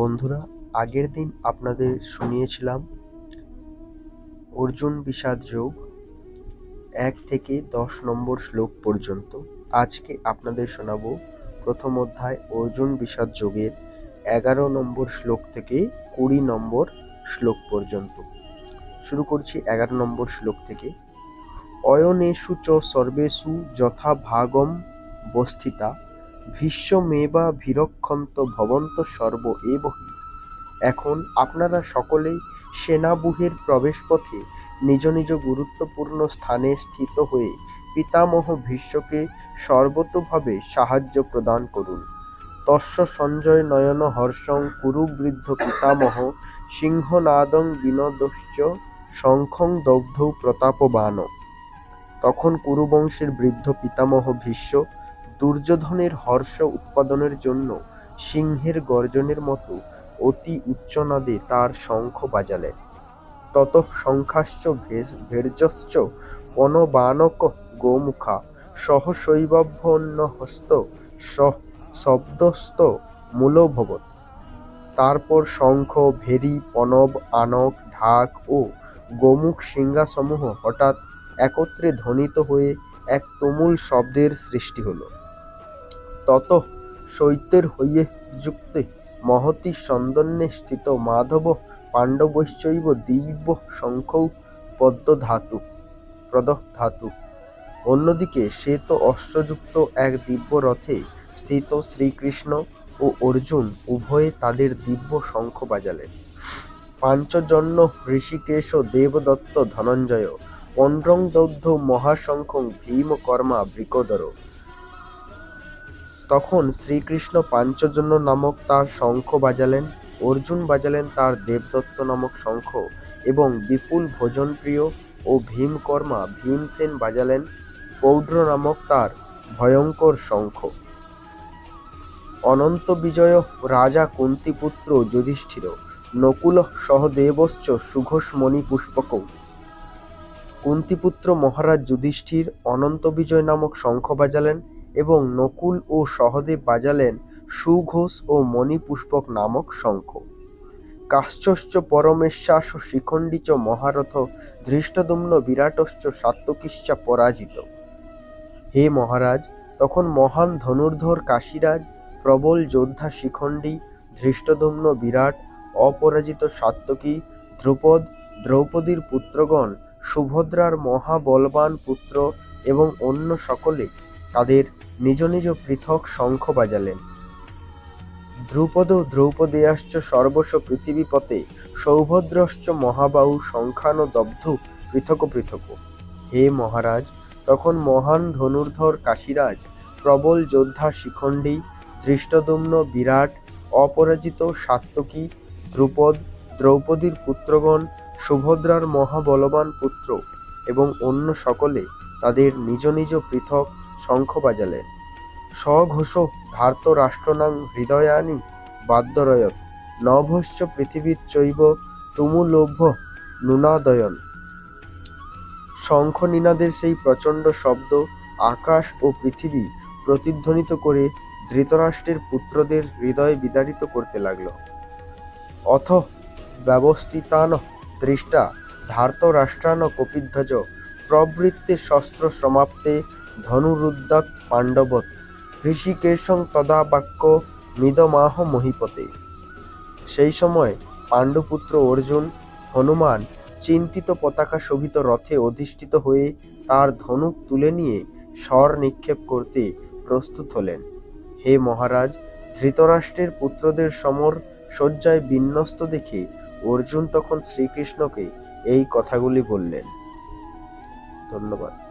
বন্ধুরা, আগের দিন আপনাদের শুনিয়েছিলাম অর্জুন বিষাদ যোগ এক থেকে দশ নম্বর শ্লোক পর্যন্ত। আজকে আপনাদের শোনাবো প্রথম অধ্যায় অর্জুন বিষাদ যোগের এগারো নম্বর শ্লোক থেকে কুড়ি নম্বর শ্লোক পর্যন্ত। শুরু করছি এগারো নম্বর শ্লোক থেকে। অয়নেষু চ সর্বেষু যথা ভাগম বস্থিতা। ভীষ্মমেবা ভীরক্ষন্ত ভবন্ত সর্ব এবহি এখন আপনারা সকলেই সেনাবুহের প্রবেশপথে নিজ নিজ গুরুত্বপূর্ণ স্থানে স্থিত হয়ে পিতামহ ভীষ্মকে সর্বতোভাবে সাহায্য প্রদান করুন। তস্য সঞ্জয় নয়ন হর্ষং কুরু বৃদ্ধ পিতামহ সিংহনাদং বিনোদশ্চ শঙ্খং দগ্ধৌ প্রতাপবান। তখন কুরুবংশের বৃদ্ধ পিতামহ ভীষ্ম দুর্যোধনের হর্ষ উৎপাদনের জন্য সিংহের গর্জনের মতো অতি উচ্চনাদে তার শঙ্খ বাজালেন তত শঙ্খাশ্চ ভের্যশ্চ পনবানক গোমুখা সহশৈবভ্যন্ন হস্ত শব্দস্ত মূলভবৎ তারপর শঙ্খ, ভেরি, পনব, আনক, ঢাক ও গোমুখ সিংহাসমূহ হঠাৎ একত্রে ধ্বনিত হয়ে এক তুমুল শব্দের সৃষ্টি হল। তত শৈত্যের হইয়ে যুক্তে মহতি সন্দন্যে স্থিত মাধব পাণ্ডবৈশ্চৈব দিব্য শঙ্খৌ পদ্মধাতু প্রদধাতু অন্যদিকে শ্বেত অশ্বযুক্ত এক দিব্য রথে স্থিত শ্রীকৃষ্ণ ও অর্জুন উভয়ে তাদের দিব্য শঙ্খ বাজালেন। পাঞ্চজন্য ঋষিকেশ দেবদত্ত ধনঞ্জয় পণ্ড্রং দগ্ধ মহাশঙ্খ ভীমকর্মা বৃকোদর। তখন শ্রীকৃষ্ণ পাঞ্চজন্য নামক তার শঙ্খ বাজালেন, অর্জুন বাজালেন তার দেবদত্ত নামক শঙ্খ এবং বিপুল ভোজনপ্রিয় ও ভীমকর্মা ভীমসেন বাজালেন পৌড্র নামক তার ভয়ঙ্কর শঙ্খ। অনন্ত বিজয় রাজা কুন্তিপুত্র যুধিষ্ঠির নকুল সহদেবশ্চ সুঘোষমণি পুষ্পক। কুন্তিপুত্র মহারাজ যুধিষ্ঠির অনন্ত বিজয় নামক শঙ্খ বাজালেন এবং নকুল ও সহদেব বাজালেন সুঘোষ ও মণিপুষ্পক নামক শঙ্খ। কাশ্চশ্চ পরমেশ্বাস শিখণ্ডী চ মহারথ ধৃষ্টদুম্ন বিরাটশ্চ সাত্তকিশ্চা পরাজিত। হে মহারাজ, তখন মহান ধনুর্ধর কাশীরাজ, প্রবল যোদ্ধা শিখণ্ডী, ধৃষ্টদুম্ন বিরাট, অপরাজিত সাত্তকী ধ্রুপদ, দ্রৌপদীর পুত্রগণ, সুভদ্রার মহাবলবান পুত্র এবং অন্য সকলে তাদের নিজ নিজ পৃথক শঙ্খ বাজালেন। দ্রুপদ দ্রৌপদেয়াশ্চ সর্বস্ব পৃথিবীপতে সৌভদ্রশ্চ মহাবাহু শঙ্খান দগ্ধ পৃথক পৃথক। হে মহারাজ, তখন মহান ধনুর্ধর কাশীরাজ, প্রবল যোদ্ধা শিখণ্ডী, ধৃষ্টদুম্ন বিরাট, অপরাজিত সাত্তকী ধ্রুপদ দ্রৌপদীর পুত্রগণ, সুভদ্রার মহাবলবান পুত্র এবং অন্য সকলে তাদের নিজ নিজ পৃথক শঙ্খ বাজালেন স্বঘোষ ধার্তরাষ্ট্রনাং হৃদয়ানি বাদ্যরয়ত নভশ্চ পৃথিবীচ্চৈব তুমুলভ্য নুনাদয়ন। শঙ্খ নিনাদের সেই প্রচণ্ড শব্দ আকাশ ও পৃথিবী প্রতিধ্বনিত করে ধৃতরাষ্ট্রের পুত্রদের হৃদয় বিদারিত করতে লাগল। অথ ব্যবস্থিতান দৃষ্টা ধার্তরাষ্ট্রান কপিধ্বজ প্রবৃত্তে শস্ত্র সমাপ্তে ধনুরুদ্যাক পাণ্ডবত ঋষিকেশং তদা বাক্য মিদমাহ মহিপতে। সেই সময় পাণ্ডুপুত্র অর্জুন হনুমান চিন্তিত পতাকা শোভিত রথে অধিষ্ঠিত হয়ে তার ধনুক তুলে নিয়ে স্বর নিক্ষেপ করতে প্রস্তুত হলেন। হে মহারাজ, ধৃতরাষ্ট্রের পুত্রদের সমর শয্যায় বিন্যস্ত দেখে অর্জুন তখন শ্রীকৃষ্ণকে এই কথাগুলি বললেন। ধন্যবাদ।